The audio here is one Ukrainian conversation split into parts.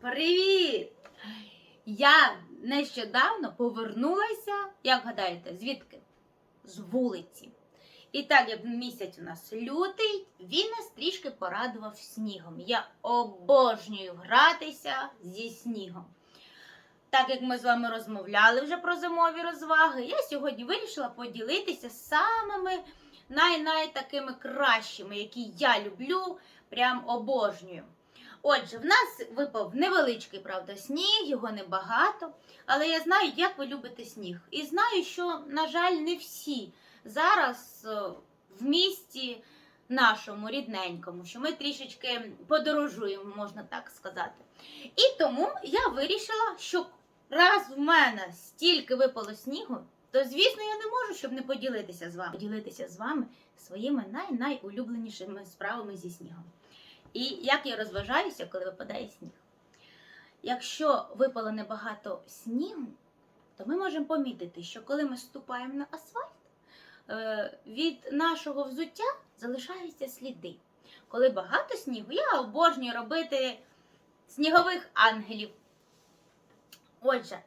Привіт! Я нещодавно повернулася, як гадаєте, звідки? З вулиці. І так як місяць у нас лютий, він нас трішки порадував снігом. Я обожнюю гратися зі снігом. Так як ми з вами розмовляли вже про зимові розваги, я сьогодні вирішила поділитися самими най-най такими кращими, які я люблю, прям обожнюю. Отже, в нас випав невеличкий, правда, сніг, його небагато, але я знаю, як ви любите сніг. І знаю, що, на жаль, не всі зараз е, в місті нашому рідненькому, що ми трішечки подорожуємо, можна так сказати. І тому я вирішила, що раз в мене стільки випало снігу, то звісно я не можу, щоб не поділитися з вами. Поділитися з вами своїми най-найулюбленішими справами зі снігом. І як я розважаюся, коли випадає сніг. Якщо випало небагато снігу, то ми можемо помітити, що коли ми ступаємо на асфальт, е, від нашого взуття залишаються сліди. Коли багато снігу, я обожнюю робити снігових ангелів. Отже,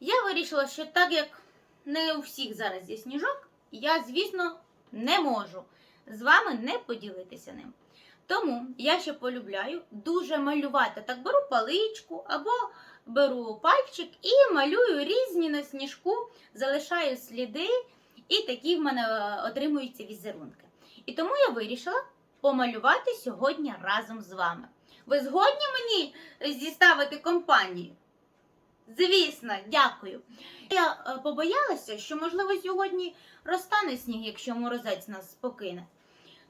я вирішила, що так як не у всіх зараз є сніжок, я, звісно, не можу з вами не поділитися ним. Тому я ще полюбляю дуже малювати. Так беру паличку або беру пальчик і малюю різні на сніжку, залишаю сліди, і такі в мене е, отримуються візерунки. І тому я вирішила помалювати сьогодні разом з вами. Ви згодні мені зіставити компанію? Звісно, дякую. Я е, побоялася, що, можливо, сьогодні розтане сніг, якщо морозець нас покине.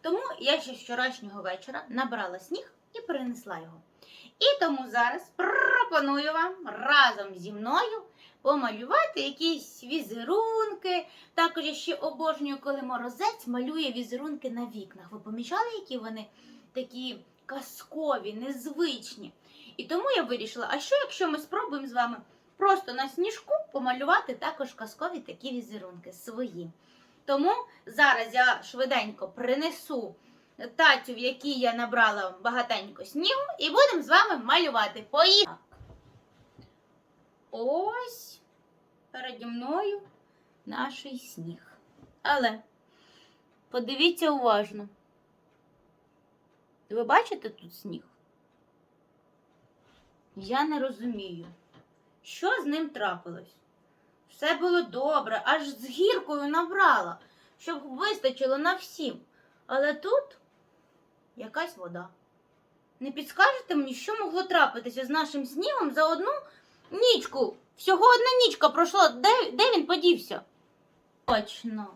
Тому я ще з вчорашнього вечора набрала сніг і перенесла його. І тому зараз пропоную вам разом зі мною помалювати якісь візерунки. Також я ще обожнюю, коли морозець малює візерунки на вікнах. Ви помічали, які вони такі казкові, незвичні? І тому я вирішила, а що якщо ми спробуємо з вами просто на сніжку помалювати також казкові такі візерунки свої. Тому зараз я швиденько принесу тацю, в якій я набрала багатенько снігу, і будемо з вами малювати. Поїхали! Ось переді мною наш сніг. Але подивіться уважно. Ви бачите тут сніг? Я не розумію, що з ним трапилось. Все було добре, аж з гіркою набрала, щоб вистачило на всім. Але тут якась вода. Не підскажете мені, що могло трапитися з нашим снігом за одну нічку? Всього одна нічка пройшла. Де, де він подівся? Точно.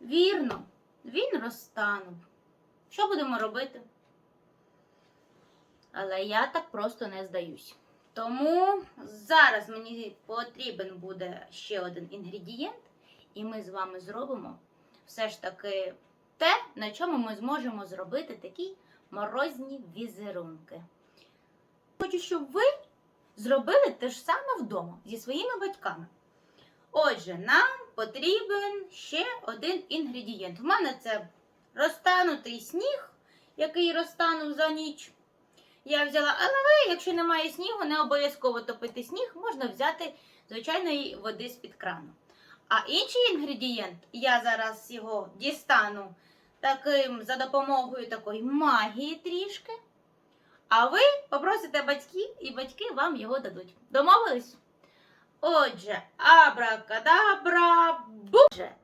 Вірно, він розтанув. Що будемо робити? Але я так просто не здаюсь. Тому зараз мені потрібен буде ще один інгредієнт, і ми з вами зробимо все ж таки те, на чому ми зможемо зробити такі морозні візерунки. Хочу, щоб ви зробили те ж саме вдома зі своїми батьками. Отже, нам потрібен ще один інгредієнт. У мене це розтанутий сніг, який розтанув за ніч. Я взяла, але якщо немає снігу, не обов'язково топити сніг, можна взяти звичайної води з-під крану. А інший інгредієнт, я зараз його дістану таким за допомогою такої магії трішки. А ви попросите батьків, і батьки вам його дадуть. Домовились? Отже, абракадабра, бу!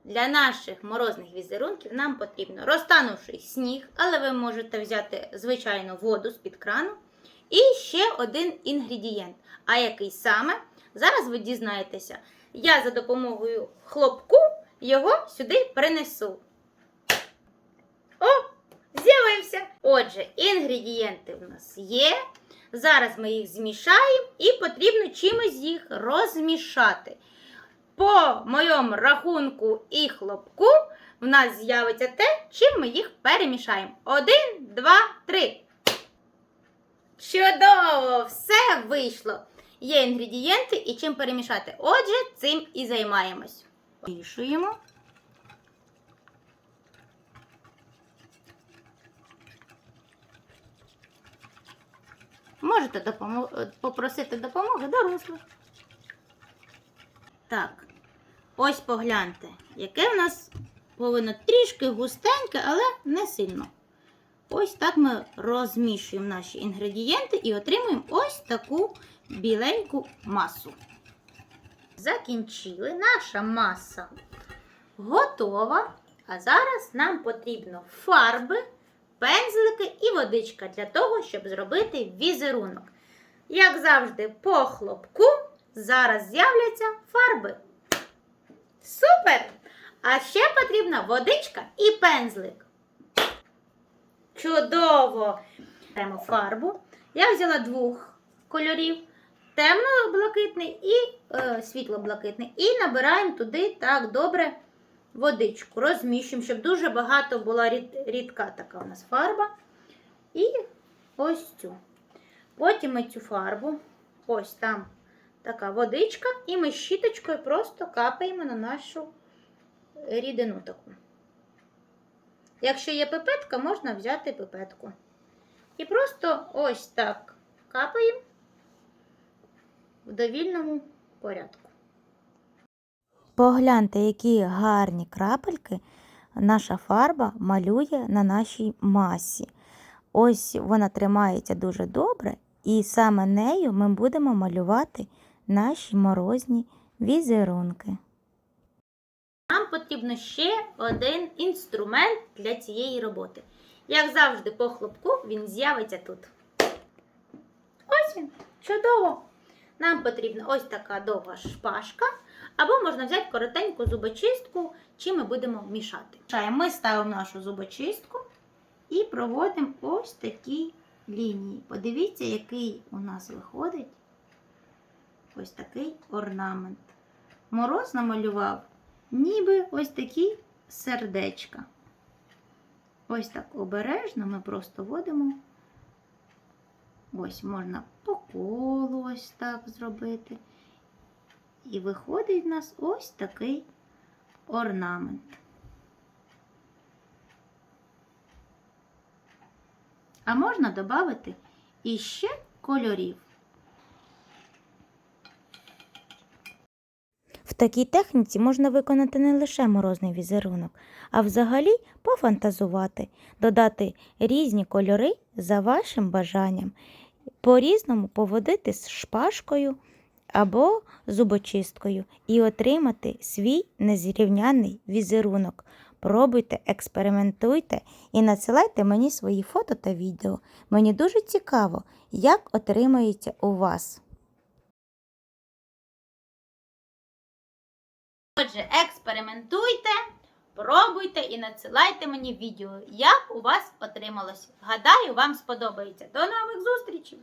Для наших морозних візерунків нам потрібно розтанувший сніг, але ви можете взяти звичайну воду з-під крану. І ще один інгредієнт. А який саме? Зараз ви дізнаєтеся. Я за допомогою хлопку його сюди принесу. О, з'явився! Отже, інгредієнти в нас є. Зараз ми їх змішаємо і потрібно чимось їх розмішати. По моєму рахунку і хлопку в нас з'явиться те, чим ми їх перемішаємо. Один, два, три. Чудово! Все вийшло. Є інгредієнти і чим перемішати. Отже, цим і займаємось. Мішуємо. Можете допомо- е, попросити допомоги дорослих. Так, ось погляньте, яке в нас повинно трішки густеньке, але не сильно. Ось так ми розмішуємо наші інгредієнти і отримуємо ось таку біленьку масу. Закінчили наша маса готова. А зараз нам потрібно фарби, пензлики і водичка для того, щоб зробити візерунок. Як завжди, по хлопку зараз з'являться фарби. Супер! А ще потрібна водичка і пензлик. Чудово! Беремо фарбу. Я взяла двох кольорів: темно-блакитний і е, світло-блакитний. І набираємо туди так добре водичку. Розміщуємо, щоб дуже багато була рід, рідка така у нас фарба. І ось цю. Потім ми цю фарбу, ось там така водичка, і ми щіточкою просто капаємо на нашу рідину таку. Якщо є пипетка, можна взяти пипетку. І просто ось так капаємо в довільному порядку. Погляньте, які гарні крапельки наша фарба малює на нашій масі. Ось вона тримається дуже добре, і саме нею ми будемо малювати наші морозні візерунки. Нам потрібно ще один інструмент для цієї роботи. Як завжди, по хлопку він з'явиться тут. Ось він, чудово! Нам потрібна ось така довга шпажка, або можна взяти коротеньку зубочистку, чи ми будемо мішати. Ми ставимо нашу зубочистку і проводимо ось такі лінії. Подивіться, який у нас виходить ось такий орнамент. Мороз намалював ніби ось такі сердечка. Ось так обережно ми просто водимо. Ось можна по колу ось так зробити. І виходить в нас ось такий орнамент. А можна додати іще кольорів. В такій техніці можна виконати не лише морозний візерунок, а взагалі пофантазувати, додати різні кольори за вашим бажанням, по-різному поводити з шпажкою або зубочисткою і отримати свій незрівняний візерунок. Пробуйте, експериментуйте і надсилайте мені свої фото та відео. Мені дуже цікаво, як отримається у вас. Отже, експериментуйте, пробуйте і надсилайте мені відео, як у вас отрималось. Гадаю, вам сподобається. До нових зустрічей!